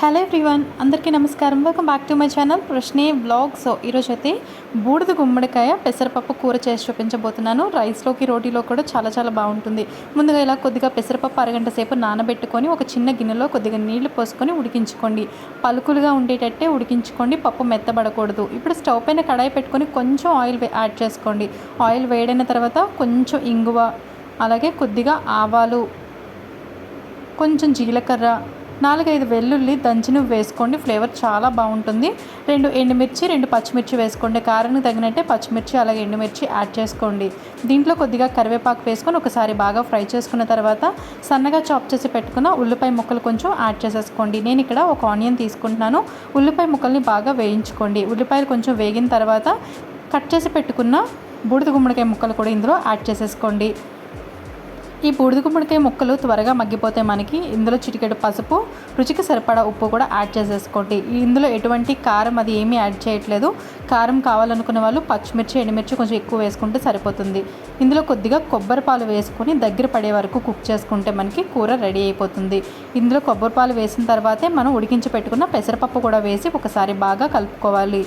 Hello everyone అందరికీ నమస్కారం. Welcome back to my channel ప్రశ్నే బ్లాగ్ సో ఈరోజు అయితే బూడిద గుమ్మడికాయ పెసరపప్పు కూర చేసి చూపించబోతున్నాను. రైస్లోకి రోటీలో కూడా చాలా చాలా బాగుంటుంది. ముందుగా ఇలా కొద్దిగా పెసరపప్పు అరగంట సేపు నానబెట్టుకొని ఒక చిన్న గిన్నెలో కొద్దిగా నీళ్ళు పోసుకొని ఉడికించుకోండి. పలుకులుగా ఉండేటట్టే ఉడికించుకోండి పప్పు మెత్తబడకూడదు. ఇప్పుడు స్టవ్ పైన కడాయి పెట్టుకొని కొంచెం ఆయిల్ యాడ్ చేసుకోండి. ఆయిల్ వేడైన తర్వాత కొంచెం ఇంగువ అలాగే కొద్దిగా ఆవాలు కొంచెం జీలకర్ర నాలుగైదు వెల్లుల్లి దంచిన వేసుకోండి. ఫ్లేవర్ చాలా బాగుంటుంది. రెండు ఎండుమిర్చి రెండు పచ్చిమిర్చి వేసుకోండి. కారానికి తగినట్టే పచ్చిమిర్చి అలాగే ఎండుమిర్చి యాడ్ చేసుకోండి. దీంట్లో కొద్దిగా కరివేపాకు వేసుకొని ఒకసారి బాగా ఫ్రై చేసుకున్న తర్వాత సన్నగా చాప్ చేసి పెట్టుకున్న ఉల్లిపాయ ముక్కలు కొంచెం యాడ్ చేసేసుకోండి. నేను ఇక్కడ ఒక ఆనియన్ తీసుకుంటున్నాను. ఉల్లిపాయ ముక్కల్ని బాగా వేయించుకోండి. ఉల్లిపాయలు కొంచెం వేగిన తర్వాత కట్ చేసి పెట్టుకున్న బూడిద గుమ్మడికాయ ముక్కలు కూడా ఇందులో యాడ్ చేసేసుకోండి. ఈ బూడిద గుమ్మడికాయ ముక్కలు త్వరగా మగ్గిపోతే మనకి ఇందులో చిటికెడు పసుపు రుచికి సరిపడా ఉప్పు కూడా యాడ్ చేసేసుకోండి. ఇందులో ఎటువంటి కారం అది ఏమీ యాడ్ చేయట్లేదు. కారం కావాలనుకునే వాళ్ళు పచ్చిమిర్చి ఎండుమిర్చి కొంచెం ఎక్కువ వేసుకుంటే సరిపోతుంది. ఇందులో కొద్దిగా కొబ్బరి పాలు వేసుకొని దగ్గర పడే వరకు కుక్ చేసుకుంటే మనకి కూర రెడీ అయిపోతుంది. ఇందులో కొబ్బరి పాలు వేసిన తర్వాతే మనం ఉడికించి పెట్టుకున్న పెసరపప్పు కూడా వేసి ఒకసారి బాగా కలుపుకోవాలి.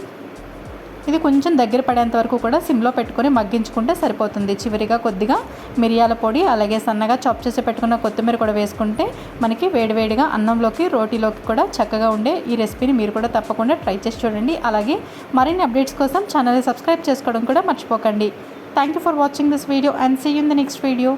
ఇది కొంచెం దగ్గర పడేంత వరకు కూడా సిమ్లో పెట్టుకొని మగ్గించుకుంటే సరిపోతుంది. చివరిగా కొద్దిగా మిరియాల పొడి అలాగే సన్నగా చాప్ చేసి పెట్టుకున్న కొత్తిమీర కూడా వేసుకుంటే మనకి వేడివేడిగా అన్నంలోకి రోటీలోకి కూడా చక్కగా ఉండే ఈ రెసిపీని మీరు కూడా తప్పకుండా ట్రై చేసి చూడండి. అలాగే మరిన్ని అప్డేట్స్ కోసం ఛానల్ని సబ్స్క్రైబ్ చేసుకోవడం కూడా మర్చిపోకండి. Thank you for watching this video and see in the next video